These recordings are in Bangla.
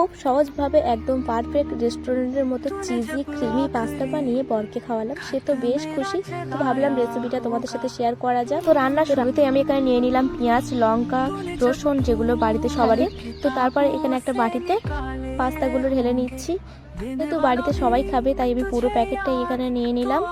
খুব সহজভাবে একদম পারফেক্ট রেস্টুরেন্টের মতো চিজি ক্রিমি পাস্তা বানিয়ে বরকে খাওয়ালাম। সে তো বেশ খুশি। তো ভাবলাম রেসিপিটা তোমাদের সাথে শেয়ার করা যায় তো রান্নার শুরুতে আমি এখানে নিয়ে নিলাম পেঁয়াজ, লঙ্কা, রসুন যেগুলো বাড়িতে সবারই। তো তারপরে এখানে একটা বাটিতে পাস্তাগুলো ঢেলে নিচ্ছি। যেহেতু বাড়িতে সবাই খাবে, তাই আমি পুরো প্যাকেটটাই এখানে নিয়ে নিলাম।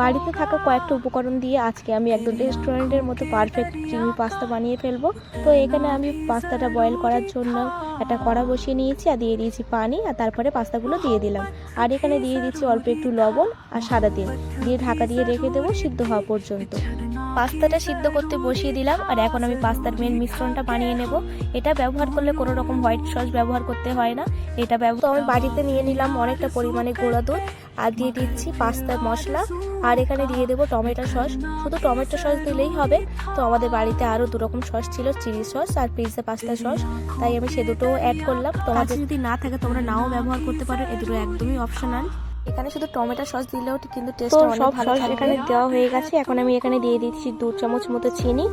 বাড়িতে থাকা কয়েকটা উপকরণ দিয়ে আজকে আমি একদম রেস্টুরেন্টের মতো পারফেক্ট চিংড়ি পাস্তা বানিয়ে ফেলব। তো এখানে আমি পাস্তাটা বয়েল করার জন্য একটা কড়া বসিয়ে নিয়েছি আর দিয়ে দিয়েছি পানি আর তারপরে পাস্তাগুলো দিয়ে দিলাম। আর এখানে দিয়ে দিচ্ছি অল্প একটু লবণ আর সাদা তেল। দিয়ে ঢাকা দিয়ে রেখে দেবো সিদ্ধ হওয়া পর্যন্ত। পাস্তাটা সিদ্ধ করতে বসিয়ে দিলাম আর এখন আমি পাস্তার মেন মিশ্রণটা বানিয়ে নেব। এটা ব্যবহার করলে কোনো রকম হোয়াইট সস ব্যবহার করতে হয় না। এটা ব্যবহার তো আমি বাড়িতে নিয়ে নিলাম অনেকটা পরিমাণে গোড়া দুধ আর দিয়ে দিচ্ছি পাস্তার মশলা আর এখানে দিয়ে দেবো টমেটো সস শুধু টমেটো সস দিলেই হবে। তো আমাদের বাড়িতে আরও দু রকম সস ছিল চিলি সস আর পিৎজা পাস্তা সস তাই আমি সে দুটো অ্যাড করলাম। তোমাদের যদি না থাকে তোমরা নাও ব্যবহার করতে পারো। এ দুটো একদমই অপশনাল এখানে শুধু টমেটো সস দিলেও কিন্তু টেস্ট অনেক ভালো থাকবে এখানে দেওয়া হয়ে গেছে। এখন আমি এখানে দিয়ে দিচ্ছি দু চামচ মতো চিনি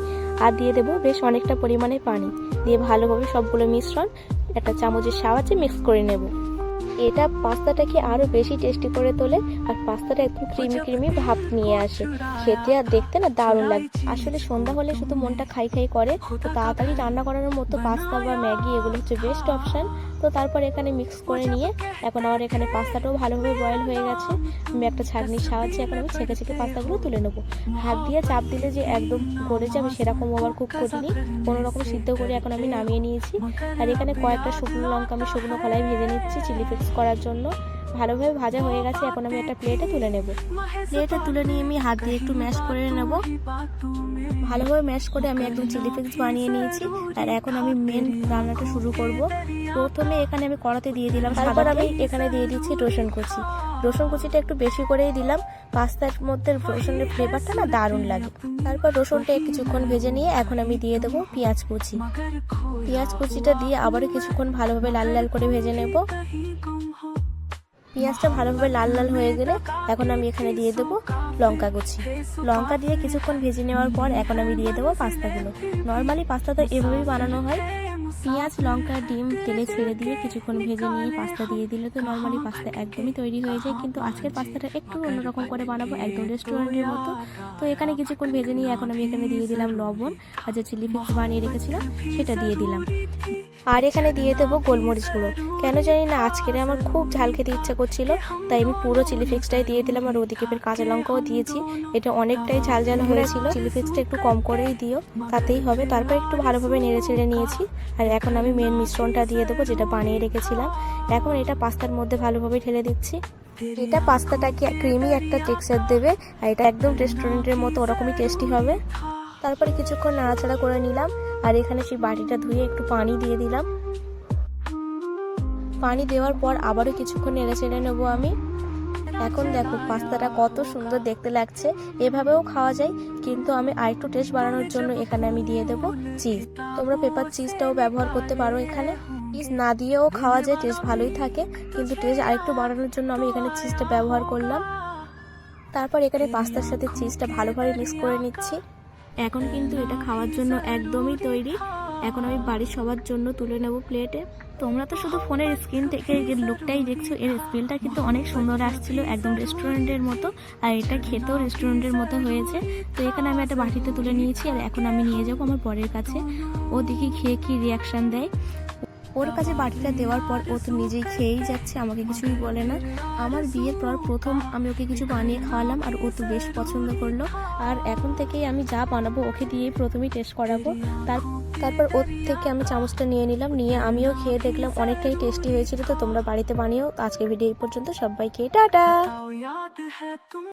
আর দিয়ে দেবো বেশ অনেকটা পরিমাণে পানি। দিয়ে ভালোভাবে সবগুলো মিশ্রণ একটা চামচের সাহায্যে মিক্স করে নেব। এটা পাস্তাটাকে আরও বেশি টেস্টি করে তোলে আর পাস্তাটা একদম ক্রিমি ক্রিমি ভাব নিয়ে আসে। খেতে আর দেখতে না দারুণ লাগে আসলে সন্ধ্যা হলে শুধু মনটা খাই খাই করে। তো তাড়াতাড়ি রান্না করানোর মতো পাস্তা বা ম্যাগি এগুলো হচ্ছে বেস্ট অপশন তো তারপর এখানে মিক্স করে নিয়ে এখন আমার এখানে পাস্তাটাও ভালোভাবে বয়েল হয়ে গেছে। আমি একটা ছাঁকনির সাহায্যে এখন আমি ছেঁকে ছেঁকে পাস্তাগুলো তুলে নেব। হাত দিয়ে চাপ দিলে যে একদম গলে আমি সেরকম আবার খুব করিনি। কোনো রকম সিদ্ধ করে এখন আমি নামিয়ে নিয়েছি। আর এখানে কয়েকটা শুকনো লঙ্কা আমি শুকনো কলায় ভেজে নিচ্ছি চিলি ফ্লেক্স করার জন্য। ভালোভাবে ভাজা হয়ে গেছে এখন আমি একটা প্লেটে তুলে নেব। প্লেটে তুলে নিয়ে আমি হাত দিয়ে একটু ম্যাশ করে নেব। ভালোভাবে ম্যাশ করে আমি একদম চিলি ফ্লেক্স বানিয়ে নিয়েছি। আর এখন আমি মেন রান্নাটা শুরু করব। প্রথমে এখানে আমি কড়াতে দিয়ে দিলাম তারপর আমি এখানে দিয়ে দিচ্ছি রসুন কুচি। রসুন কুচিটা একটু বেশি করেই দিলাম। পাস্তার মধ্যে রসুনের ফ্লেভারটা না দারুণ লাগে। তারপর রসুনটা কিছুক্ষণ ভেজে নিয়ে এখন আমি দিয়ে দেবো পেঁয়াজ কুচি। পেঁয়াজ কুচিটা দিয়ে আবারও কিছুক্ষণ ভালোভাবে লাল লাল করে ভেজে নেব। পেঁয়াজটা ভালোভাবে লাল লাল হয়ে গেলে এখন আমি এখানে দিয়ে দেবো লঙ্কা কুচি। লঙ্কা দিয়ে কিছুক্ষণ ভেজে নেওয়ার পর এখন আমি দিয়ে দেবো পাস্তাগুলো। নর্মালি পাস্তা তো এভাবেই বানানো হয়। পেঁয়াজ, লঙ্কা, ডিম, তেলে ছেড়ে দিয়ে কিছুক্ষণ ভেজে নিয়ে পাস্তা দিয়ে দিলে তো নর্মালি পাস্তা একদমই তৈরি হয়ে যায়। কিন্তু আজকের পাস্তাটা একটু অন্যরকম করে বানাবো, একদম রেস্টুরেন্টের মতো। তো এখানে কিছুক্ষণ ভেজে নিয়ে এখন আমি এখানে দিয়ে দিলাম লবণ আর যে চিলি ফ্লেক্স বানিয়ে রেখেছিলাম, সেটা দিয়ে দিলাম। আর এখানে দিয়ে দেবো গোলমরিচ গুঁড়ো। কেন জানি না আজকের আমার খুব ঝাল খেতে ইচ্ছা করছিল তাই আমি পুরো চিলি ফ্লেক্সটাই দিয়ে দিলাম আর ওদিকে ফের কাঁচা লঙ্কাও দিয়েছি। এটা অনেকটাই ঝাল ঝাল হয়েছিল। চিলি ফ্লেক্সটা একটু কম করেই দিও তাতেই হবে। তারপর একটু ভালোভাবে নেড়ে ছেড়ে নিয়েছি। আর এখন আমি মেন মিশ্রণটা দিয়ে দেবো যেটা বানিয়ে রেখেছিলাম। এখন এটা পাস্তার মধ্যে ভালোভাবে ঢেলে দিচ্ছি। এটা পাস্তাটাকে ক্রিমি একটা টেক্সচার দেবে আর এটা একদম রেস্টুরেন্টের মতো ওরকমই টেস্টি হবে। তারপরে কিছুক্ষণ নাড়াচাড়া করে নিলাম আর এখানে সেই বাটিটা ধুয়ে একটু পানি দিয়ে দিলাম। পানি দেওয়ার পর আবারও কিছুক্ষণ নেড়ে চেড়ে নেব আমি। এখন দেখো পাস্তাটা কত সুন্দর দেখতে লাগছে। এভাবেও খাওয়া যায়, কিন্তু আমি আরেকটু টেস্ট বাড়ানোর জন্য এখানে আমি দিয়ে দেবো চিজ তোমরা পেপার চিজটাও ব্যবহার করতে পারো এখানে। চিজ না দিয়েও খাওয়া যায় টেস্ট ভালোই থাকে, কিন্তু টেস্ট আরেকটু বাড়ানোর জন্য আমি এখানে চিজটা ব্যবহার করলাম। তারপর এখানে পাস্তার সাথে চিজটা ভালোভাবে মিক্স করে নিচ্ছি। এখন কিন্তু এটা খাওয়ার জন্য একদমই তৈরি। এখন আমি বাড়ির সবার জন্য তুলে নেব প্লেটে তোমরা তো শুধু ফোনের স্ক্রিন থেকে যে লুকটাই দেখছ, এর স্মেলটা কিন্তু অনেক সুন্দর আসছিল, একদম রেস্টুরেন্টের মতো। আর এটা খেতেও রেস্টুরেন্টের মতো হয়েছে। তো এখানে আমি একটা বাটিতে তুলে নিয়েছি, আর এখন আমি নিয়ে যাব আমার পরের কাছে। ওদিকে খেয়ে কী রিয়াকশান দেয়। ওর কাছে বাটিটা দেওয়ার পর ও তো নিজেই খেয়েই যাচ্ছে, আমাকে কিছুই বলে না। আমার বিয়ের পর প্রথম আমি ওকে কিছু বানিয়ে খাওয়ালাম আর ও তো বেশ পছন্দ করল। আর এখন থেকেই আমি যা বানাবো ওকে দিয়েই প্রথমেই টেস্ট করাবো। তার, তারপর ওর থেকে আমি চামচটা নিয়ে নিলাম, নিয়ে আমিও খেয়ে দেখলাম অনেকটাই টেস্টি হয়েছিল। তো তোমরা বাড়িতে বানিয়েও আজকে ভিডিও এই পর্যন্ত সবাইকে, টাটা!